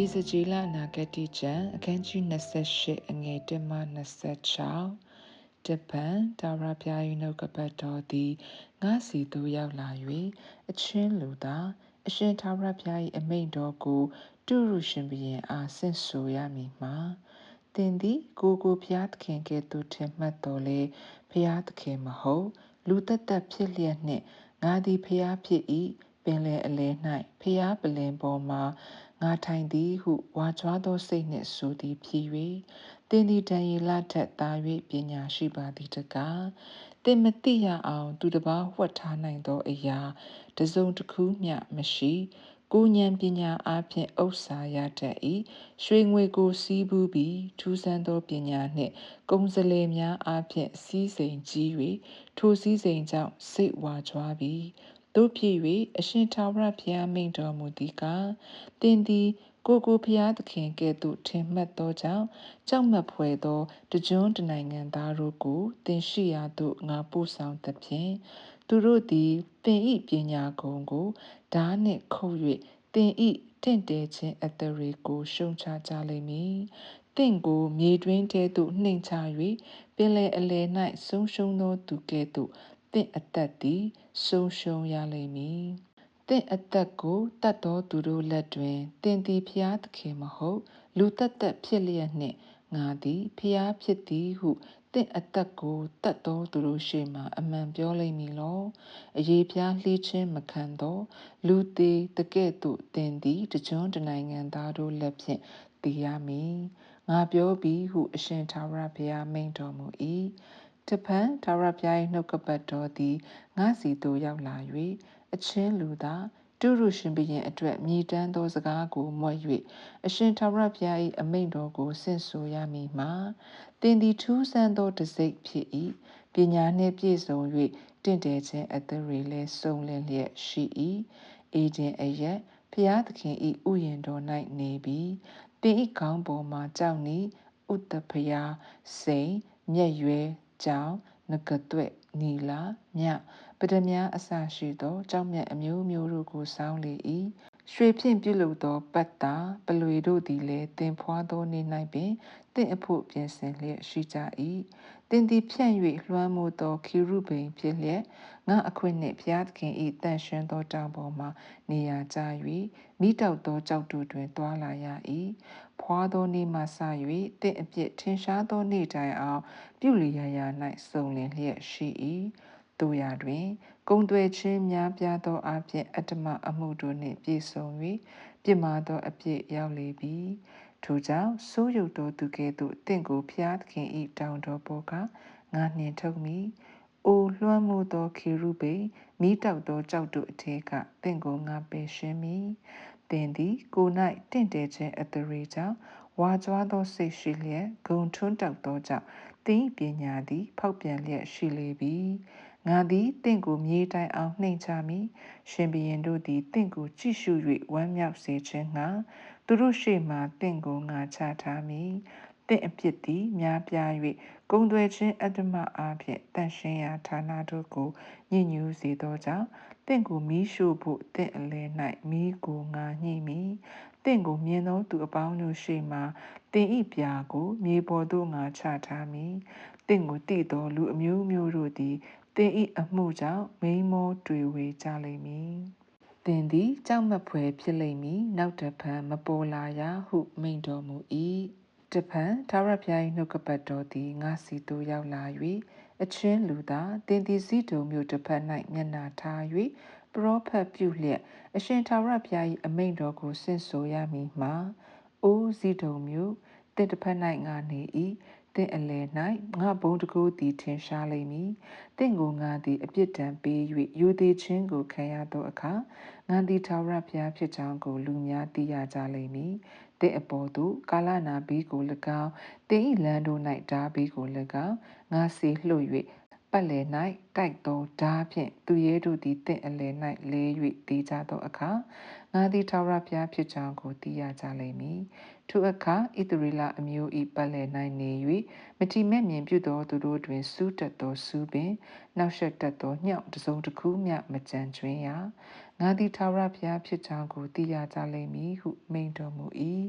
ရေစကြည်လနာဂတိကျမ်းအခန်းကြီး28အငယ်1မှ26တပံတာရပြာ၏နှုတ်ကပတ်တော်သည်ငါစီသို့ရောက်လာ၍အချင်းလူသာအရှင်သာရပြာ၏အမိန့်တော်ကိုတုရုရှင်ဘုရင်အားဆင့်ဆိုရမည်မှာသင်သည်ကိုကိုဖျားသခင်ကဲ့သို့ထင်မှတ်တော်လေဖျားသခင်မဟုတ် လူသက်သက်ဖြစ်လျက်နှင့်ငါသည်ဖျားဖြစ်၏ပင်လေအလဲ၌ဖျားပလင်ပေါ်မှာ ငါထိုင်သည်ဟုဝါကြွားသောစိတ်နှင့်ဆိုသည်ဖြစ်၍သင်သည်တန်ရီလထက်သာ၍ပညာရှိပါသည်တကားသင်မသိရအောင် သူတစ်ပါးဝှက်ထားနိုင်သောအရာတစုံတစ်ခုမျှမရှိကိုဉဏ်ပညာအားဖြင့်ဥစ္စာရတတ်၏ရွှေငွေကိုစီးပူးပြီးထူးဆန်းသောပညာနှင့်ကုံစလေများအားဖြင့်စီးစိမ်ကြီး၍ထိုစည်းစိမ်ကြောင့်စိတ်ဝါကြွားပြီး တို့ဖြစ်၍အရှင်ထာဝရဘုရားမိန့်တော်မူသည်ကားသင်သည်ကိုကိုဖျားသခင်ကဲ့သို့ထင်မှတ်သောကြောင့်ကြောက်မက်ဖွယ်သောတကြွတနိုင်ငံသားတို့ကိုသင်ရှိရာသို့ငါပို့ဆောင်သဖြင့်သူတို့သည်သင်ဤပညာကုံကိုဓာနှင့်ခုတ်၍သင်ဤတင့်တယ်ခြင်းအတရေကိုရှုံချကြလိမ့်မည်တင့်ကိုမြေတွင်းထဲသို့နှိမ်ချ၍ပင်လေအလယ်၌ဆုံးရှုံးသောသူကဲ့သို့ တင့်အသက်သည်ဆုံးရှုံးရလိမ့်မည်တင့်အသက်ကိုတတ်သောသူတို့လက်တွင်တင်သည်ဖျားသခင်မဟုတ်လူသက်သက်ဖြစ်လျက်နှင့်ငါသည်ဖျားဖြစ်သည်ဟုတင့်အသက်ကိုတတ်သောသူတို့ရှေ့မှအမှန်ပြောလိမ့်မည်လောအရေးဖျားလှီးခြင်းမခံသော လူသေးတကဲ့သို့တင်သည်တကြွတနိုင်ငံသားတို့လက်ဖြင့်တည်ရမည်ငါပြောပြီးဟုအရှင်သာရဘုရားမိန့်တော်မူ၏ တပံသာရဘုရား၏နှုတ်ကပတ်တော်သည်ငါစီသို့ရောက်လာ၍အချင်းလူသားတုရုရှင်ဘုရင်အတွက်မြည်တမ်းသောစကားကိုမွတ်၍အရှင်ထာဝရဘုရား၏အမိန့်တော်ကိုဆင့်ဆိုရမည်မှာသင်သည်ထူးဆန်းသောတစိ့ဖြစ်၏ပညာနှင့်ပြည့်စုံ၍တင့်တယ်ခြင်းအသက်တွေလည်းစုံလင်လျက်ရှိ၏အေဂျင်အရက်ဘုရားသခင်၏ဥယျင်တော်၌နေပြီးသင်၏ခေါင်းပေါ်မှာကြောက်နေဥတ္တဖျားစိန်မြက်ရွယ် ကြောင်ငကတွက်နီလာမြပဒမြအစရှိသောကြောက်မြတ်အမျိုးမျိုးတို့ကိုစောင်းလေ၏ ရွှေဖြင့်ပြုလုပ်သောပတ်တာပလွေတို့သည်လည်းတင်ဖွာသောနေ၌ပင်တင့်အဖို့ပြင်ဆင်လျက်ရှိကြ၏တင်သည်ဖြန့်၍လွှမ်းမိုးသောခီရုဗိန်ဖြစ်လျက်ငါအခွင့်နှင့်ဘုရားသခင်၏တန်ရှင်းသောတောင်ပေါ်မှနေရာကျ၍မိတောက်သောကြောက်တို့တွင်တွာလာရ၏ဖွာသောနေ့မှစ၍တင့်အပြစ်ထင်ရှားသောနေ့တိုင်အောင်ပြုလျာရာ၌စုံလင်လျက်ရှိ၏ တို့ရာတွင်ကုံသွဲခြင်းများပြားသောအဖြစ်အတ္တမအမှုတို့နှင့်ပြည့်စုံ၍ပြစ်မှားသောအပြစ်ရောက်လေပြီထိုကြောင့်စိုးရုပ်တော်သူကဲ့သို့တင့်ကိုဖျားသခင်ဤတောင်တော်ပေါ်ကငါနှင်ထုတ်မိအိုလွှမ်းမိုးသောခေရုဗိမိတောက်သောကြောက်တို့အထက်ကတင့်ကိုငါပယ်ရှင်းမိတင်သည်ကို၌တင့်တယ်ခြင်းအတရေကြောင့်ဝါကြွားသောစိတ်ရှိလျက်ဂုံထွန်းတောက်သောကြောင့်တင်းပညာသည် ဖောက်ပြန်လျက်ရှိလေပြီ ငါသည်တင့်ကိုမြေတိုင်အောင်နှိမ်ချမိရှင်ဘရင်တို့သည်တင့်ကိုကြည့်ရှု၍ဝမ်းမြောက်စေခြင်းငှာသူတို့ရှေ့မှတင့်ကိုငါချထားမိတင့်အပြစ်သည်များပြား၍ဂုံသွဲခြင်းအတ္တမအားဖြင့်တန်ရှင်းရာဌာနတို့ကိုညှဉ်းညူးစေသောကြောင့်တင့်ကိုမီးရှို့ဖို့တင့်အလဲ၌မီးကိုငါညှိမိတင့်ကိုမြင်သောသူအပေါင်းတို့ရှေ့မှတင်ဤပြာကိုမြေပေါ်သို့ငါချထားမိတင့်ကိုတည်သောလူအမျိုးမျိုးတို့သည် တင်ဤအမှုကြောင့်မိမောတွေ့ဝေကြလိမ့်မည်တင်သည်ကြောက်မက်ဖွယ်ဖြစ်လိမ့်မည်နောက်တဖန်မပေါ်လာရဟုမိန့်တော်မူ၏တဖန်သာရဖျား၏နှုတ်ကပတ်တော်သည်ငါစီသို့ရောက်လာ၍အချင်းလူသားတင်သည်စီတုံမျိုးတစ်ဖက်၌မျက်နာထား၍ပရောဖက်ပြုလျက်အရှင်သာရဖျား၏အမိန့်တော်ကိုဆင့်ဆိုရမည်မှာအိုးစီတုံမျိုးတစ်တစ်ဖက်၌ငါနေ၏ တင့်အလယ်၌ငါဘုံတကူသည်ထင်ရှားလိမ့်မည်တင့်ကိုငါသည်အပြစ်ဒဏ်ပေး၍ယူသည်ချင်းကိုခံရသောအခါငါသည်ထာဝရဘုရားဖြစ်ကြောင်းကိုလူများသိရကြလိမ့်မည်တင့်အပေါ်သို့ကာလနာဘီကို၎င်းတင်ဤလန်းတို့၌ဓာဘီကို၎င်းငါစီလှုပ်၍ ပတ်လည်၌တိုက်သောဓာဖြင့်သူရဲတို့သည်တင့်အလယ်၌လဲ၍တေးကြသောအခါငါသည်ထာဝရဘုရားဖြစ်ကြောင်းကိုသိရကြလိမ့်မည်ထိုအခါဣသရေလအမျိုး၏ပတ်လည်၌နေ၍မတိမဲ့မြင်ပြုသောသူတို့တွင်စူးတက်သောစူးပင်နောက်ဆက်တက်သောညှောက်တစ်စုံတစ်ခုမျှမကြံကျွင်းရငါသည်ထာဝရဘုရားဖြစ်ကြောင်းကိုသိရကြလိမ့်မည်ဟုမိန့်တော်မူ၏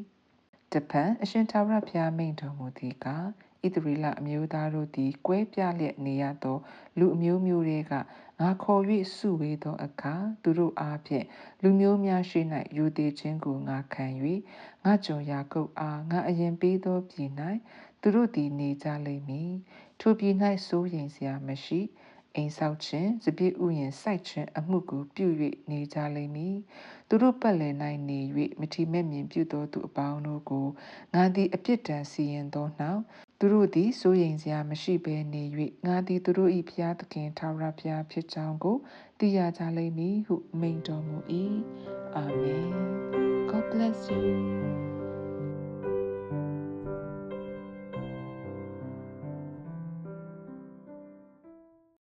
တပံအရှင်ထာဝရဘုရားမိန့်တော်မူသည်ကား ဣသရေလအမျိုးသားတို့သည်ကွဲပြားလျက်နေရသော လူအမျိုးမျိုးတွေကငါခေါ်၍စုဝေးသောအခါသူတို့အားဖြင့်လူမျိုးများရှိ၌ယူသေးခြင်းကိုငါခံ၍ငါကြုံရာကုတ်အားငါအရင်ပေးသောပြည်၌သူတို့သည်နေကြလိမ့်မည်ထိုပြည်၌စိုးရိမ်စရာမရှိ အိမ်ဆောက်ခြင်းစပြည့်ဥယျင်စိုက်ခြင်းအမှုကိုပြု၍နေကြလိမ့်မည်သူတို့ပတ်လည်၌နေ၍မထီမဲ့မြင်ပြုသောသူအပေါင်းတို့ကိုငါသည်အပြစ်ဒဏ်စီရင်သောနောက်သူတို့သည်စိုးရိမ်စရာမရှိဘဲနေ၍ငါသည်သူတို့၏ဖျားသခင်ထာဝရဘုရားဖြစ်ကြောင်းကိုသိရကြလိမ့်မည်ဟုမိန့်တော်မူ၏အာမင် God bless you